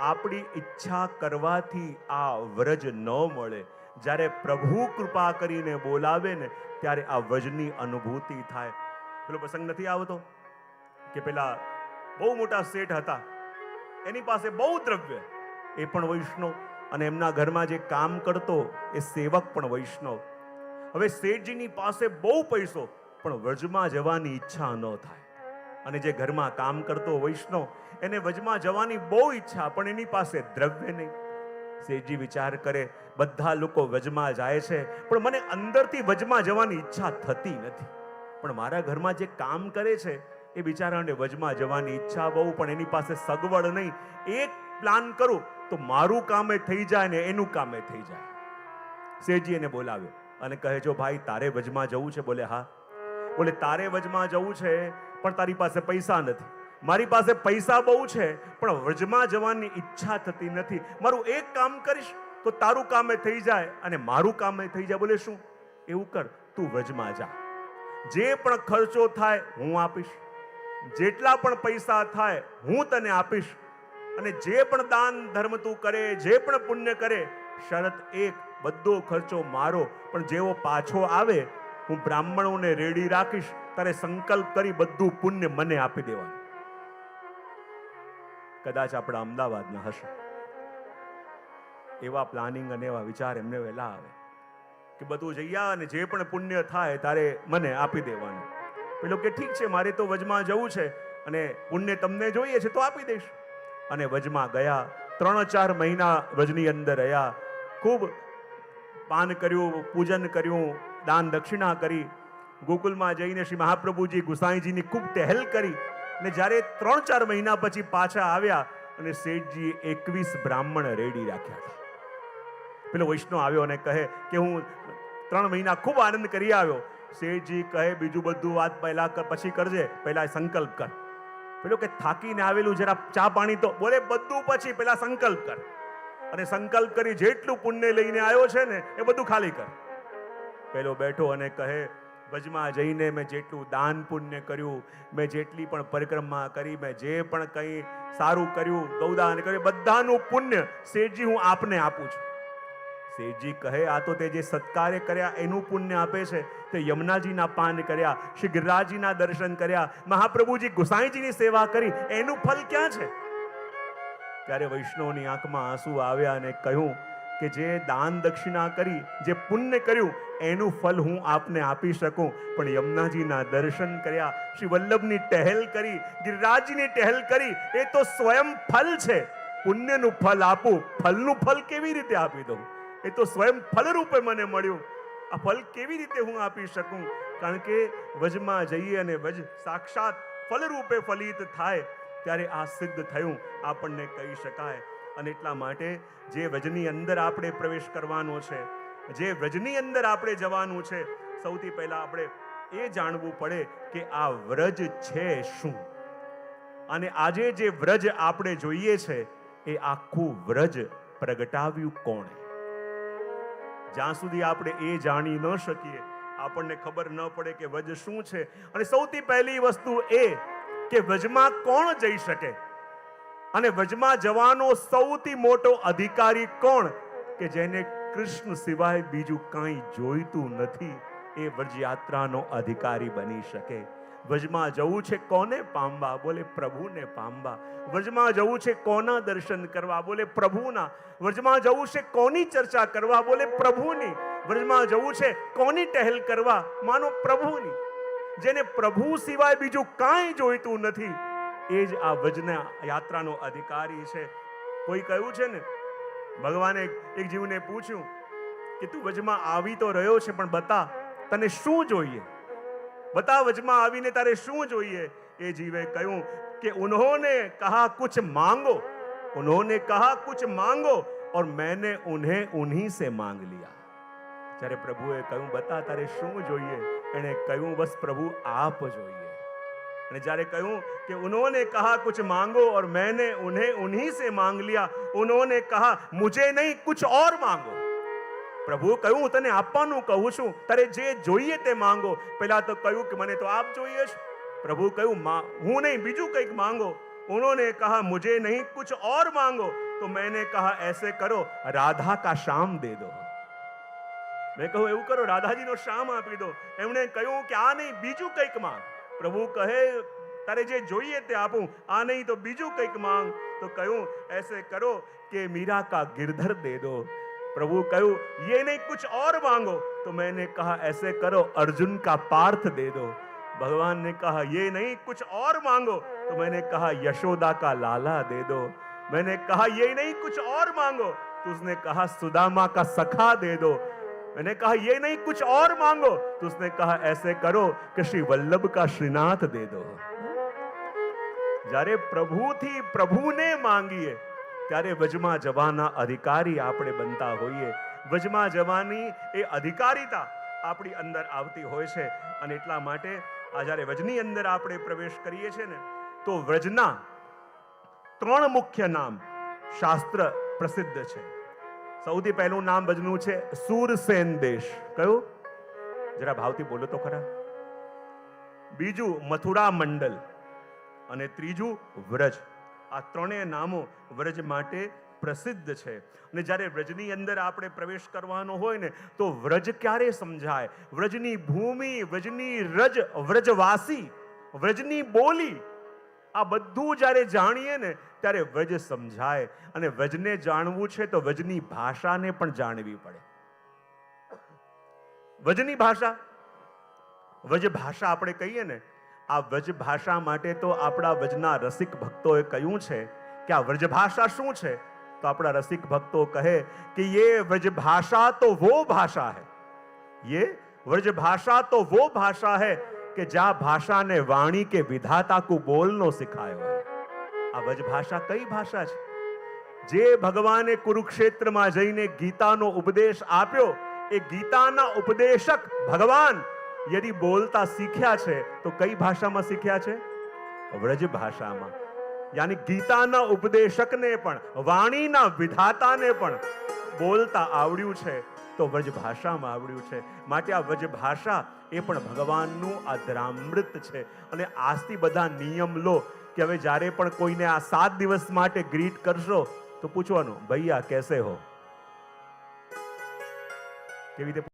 આપણી ઈચ્છા કરવાથી આ વ્રજ ન મળે. જ્યારે પ્રભુ કૃપા કરીને બોલાવે ને, ત્યારે આ વ્રજની અનુભૂતિ થાય. પેલો પ્રસંગ નથી આવતો? કે પેલા બહુ મોટા શેઠ હતા. એની પાસે બહુ દ્રવ્ય. એ પણ વૈષ્ણવ. અને એમના ઘરમાં જે કામ કરતો, એ સેવક પણ વૈષ્ણવ. હવે શેઠજીની પાસે બહુ પૈસો, પણ વ્રજમાં જવાની ઈચ્છા ન થાય. અને જે ઘરમાં કામ કરતો વૈષ્ણવ એને વજમાં જવાની બહુ ઈચ્છા, પણ એની પાસે દ્રવ્ય નહીં. શેઠજી વિચાર કરે, બધા લોકો વજમાં જાય છે, પણ મને અંદરથી વજમાં જવાની ઈચ્છા થતી નથી. પણ મારા ઘરમાં જે કામ કરે છે, એ બિચારાને વજમાં જવાની ઈચ્છા બહુ, પણ એની પાસે સગવડ નહીં. એક પ્લાન કરું, તો મારું કામે થઈ જાય ને એનું કામે થઈ જાય. શેઠજી એને બોલાવ્યો અને કહે, જો ભાઈ, તારે વજમાં જવું છે? બોલે, હા. બોલે, તારે વજમાં જવું છે, પણ તારી પાસે પૈસા નથી. મારી પાસે પૈસા બહુ છે, પણ વ્રજમાં જવાની ઈચ્છા થતી નથી. મારું એક કામ કરીશ, તો તારું કામે થઈ જાય અને મારું કામે થઈ જાય. બોલે શું? એવું કર, તું વ્રજમાં જા. જે પણ ખર્ચો થાય, હું આપીશ. જેટલા પણ પૈસા થાય, હું તને આપીશ. અને જે પણ દાન ધર્મ તું કરે, જે પણ પુણ્ય કરે, શરત એક, બધો ખર્ચો મારો. પણ જેવો પાછો આવે, હું બ્રાહ્મણોને રેડી રાખીશ, તારે સંકલ્પ કરી બધું પુણ્ય મને આપી દેવાનું. કદાચ આપણા અમદાવાદના હશે. એવા પ્લાનિંગ અને એવા વિચાર એમને વહેલા આવે કે બધું જઈયા અને જે પણ પુણ્ય થાય તારે મને આપી દેવાનું. પેલો કે ઠીક છે, મારે તો વજમાં જવું છે અને પુણ્ય તમને જોઈએ છે તો આપી દઈશ. અને વજમાં ગયા, ત્રણ ચાર મહિના વજની અંદર રહ્યા, ખૂબ પાન કર્યું, પૂજન કર્યું, દાન દક્ષિણા કરી, ગોકુલમાં જઈને શ્રી મહાપ્રભુજી ગુસાઈજીની ખૂબ ટહેલ કરી ને જ્યારે ત્રણ ચાર મહિના પછી પાછા આવ્યા અને શેઠજીએ એકવીસ બ્રાહ્મણ રેડી રાખ્યા હતા પેલો વૈષ્ણવ આવ્યો અને કહે કે હું ત્રણ મહિના ખૂબ આનંદ કરી આવ્યો. શેઠજી કહે, બીજું બધું વાત પહેલા પછી કરજે, પહેલા સંકલ્પ કર. પેલો કે, થાકીને આવેલું, જરા ચા પાણી તો બોલે, બધું પછી પહેલા સંકલ્પ કર. અને સંકલ્પ કરી જેટલું પુણ્ય લઈને આવ્યો છે ને, એ બધું ખાલી કર. પેલો બેઠો અને કહે ભજમાં જઈને મેં જેટલું દાન પુણ્ય કર્યું, મેં જેટલી પણ પરિક્રમા કરી, મેં જે પણ કંઈ સારું કર્યું, ગૌદાન કર્યું, બધાનું પુણ્ય શેઠજી હું આપને આપું છું. શેઠજી કહે, આ તો તે જે સત્કાર્ય કર્યા, એનું પુણ્ય આપે છે. તે યમુનાજીના પાન કર્યા શ્રી ગિરરાજીના દર્શન કર્યા, મહાપ્રભુજી ગુસાઈજીની સેવા કરી, એનું ફલ ક્યાં છે? ત્યારે વૈષ્ણવની આંખમાં આંસુ આવ્યા અને કહ્યું કે જે દાન દક્ષિણા કરી, જે પુણ્ય કર્યું એનું ફલ હું આપને આપી શકું. પણ યમુનાજીના દર્શન કર્યા, શ્રી વલ્લભની ટહેલ કરી, ગિરિરાજની ટહેલ કરી, એ તો સ્વયં ફલ છે. પુણ્યનું ફલ આપું, ફલનું ફલ કેવી રીતે આપી દઉં? એ તો સ્વયં ફલ રૂપે મને મળ્યું. આ ફલ કેવી રીતે હું આપી શકું? કારણ કે વજમાં જઈએ અને વજ સાક્ષાત ફલ રૂપે ફલિત થાય, ત્યારે આ સિદ્ધ થયું, આપણને કહી શકાય. અને એટલા માટે જે વજની અંદર આપણે પ્રવેશ કરવાનો છે જે વ્રજની અંદર આપણે જવાનું છે, સૌથી પહેલા આપણે એ જાણવું પડે કે આ વ્રજ છે શું. અને આજે જે વ્રજ આપણે જોઈએ છે, એ આખું વ્રજ પ્રગટાવ્યું કોણે? જ્યાં સુધી આપણે એ જાણી ન શકીએ, આપણને ખબર ન પડે કે વ્રજ શું છે. અને સૌથી પહેલી વસ્તુ એ કે વ્રજમાં કોણ જઈ શકે? અને વ્રજમાં જવાનો સૌથી મોટો અધિકારી કોણ? કે જેને કૃષ્ણ સિવાય બીજું કાંઈ જોઈતું નથી. એ વ્રજ યાત્રાનો અધિકારી બની શકે. વ્રજમાં જવું છે કોને? પામવા બોલે, પ્રભુને પામવા વ્રજમાં જવું છે કોના દર્શન કરવા? બોલે, પ્રભુના. વ્રજમાં જવું છે કોની ચર્ચા કરવા? બોલે, પ્રભુની. વ્રજમાં જવું છે કોની ટહેલ કરવા? માનો, પ્રભુની. જેને પ્રભુ સિવાય બીજું કાંઈ જોઈતું નથી. એ જ આ વ્રજના યાત્રાનો અધિકારી છે. કોઈ કહ્યું છે ને? ભગવાને એક જીવને પૂછ્યું કે તું વચમાં આવી તો રહ્યો છે, પણ બતા, તને શું જોઈએ? બતા વચમાં આવીને તારે શું જોઈએ? એ જીવે કહ્યું કે ઉન્હોને કહા કુછ માંગો, ઉન્હોને કહા કુછ માંગો, ઓર મેને ઉન્हें ઉન્હી સે માંગ લિયા. જ્યારે પ્રભુએ કહ્યું, બતા, તારે શું જોઈએ? એણે કહ્યું, બસ પ્રભુ આપ જોઈએ. અને જ્યારે કહ્યું કે उन्होंने कहा कुछ मांगो और मैंने उन्हें उन्हीं से मांग लिया उन्होंने कहा मुझे नहीं कुछ और मांगो પ્રભુ કહ્યું હું તને આપવાનું કહું છું તારે જે જોઈએ તે માંગો પહેલા તો કહ્યું કે મને તો આપ જોઈએ છે પ્રભુ કહ્યું "મા- હું નહીં બીજું કંઈક માંગો उन्होंने कहा मुझे नहीं कुछ और मांगो तो मैंने कहा ऐसे करो राधा का शाम दे दो મેં કહ્યું એવું કરો રાધાજીનો શામ આપી દો એમણે કહ્યું કે આ નહીં બીજું કંઈક માંગ પ્રભુ કહે તારે જે જોઈએ તે આપું આ નહીં તો બીજું કંઈક માંગ તો કહ્યું ऐसे करो કે मीरा का गिरधर दे दो प्रभु कहूं ये नहीं कुछ और मांगो तो मैंने कहा ऐसे करो अर्जुन का पार्थ दे दो भगवान ने कहा ये नहीं कुछ और मांगो तो मैंने कहा यशोदा का लाला दे दो मैंने कहा ये नहीं कुछ और मांगो तो उसने कहा सुदामा का सखा दे दो मैंने कहा ये नहीं कुछ और मांगो तो उसने कहा ऐसे करो कि श्री वल्लभ का श्रीनाथ दे दो જ્યારે પ્રભુથી પ્રભુને માંગીએ ત્યારે વજમાં જવાના અધિકારી આપણે બનતા હોઈએ વજમાં જવાની એ અધિકારીતા આપણી અંદર આવતી હોય છે અને એટલા માટે આ જ્યારે વજની અંદર આપણે પ્રવેશ કરીએ છીએ ને તો વ્રજના ત્રણ મુખ્ય નામ શાસ્ત્ર પ્રસિદ્ધ છે સૌથી પહેલું નામ ભજનું છે સુરસેન દેશ કયું? જરા ભાવથી બોલો તો ખરા. બીજું મથુરા મંડલ અને ત્રીજું વ્રજ. આ ત્રણેય નામો વ્રજ માટે પ્રસિદ્ધ છે. અને જ્યારે વ્રજની અંદર આપણે પ્રવેશ કરવાનો હોય ને, તો વ્રજ ક્યારે સમજાય? વ્રજની ભૂમિ, વ્રજની રજ, વ્રજવાસી, વ્રજની બોલી આ બધું જ્યારે જાણીએ ને, ત્યારે વજ સમજાય. અને વજને જાણવું છે તો વજની ભાષાને પણ જાણવી પડે. વજની ભાષા વજ ભાષા આપણે કહીએ ને, આ વજ ભાષા માટે તો આપણા વજના રસિક ભક્તોએ કહ્યું છે કે આ વ્રજ ભાષા શું છે? તો આપણા રસિક ભક્તો કહે કે યે વ્રજ ભાષા તો વો ભાષા હૈ. યે વ્રજ ભાષા તો વો ભાષા હૈ. કે જ્યાં ભાષાને વાણી કે વિધાતા કુ બોલનો શીખાયો આ વ્રજ ભાષા કઈ ભાષા છે? જે ભગવાને કુરુક્ષેત્રમાં જઈને ગીતાનો ઉપદેશ આપ્યો, એ ગીતાના ઉપદેશક ભગવાન યદિ બોલતા શીખ્યા છે, તો કઈ ભાષામાં શીખ્યા છે? વ્રજ ભાષામાં. યાની ગીતાના ઉપદેશકને પણ, વાણીના વિધાતાને પણ બોલતા આવડ્યું છે, તો વ્રજ આવડ્યું છે. માટે આ વ્રજ એ પણ ભગવાનનું અધરામૃત છે. અને આજથી બધા નિયમ લો કે હવે જ્યારે પણ કોઈને આ સાત દિવસ માટે ગ્રીટ કરશો, તો પૂછવાનું, ભૈયા, કેસે હો? કેવી રીતે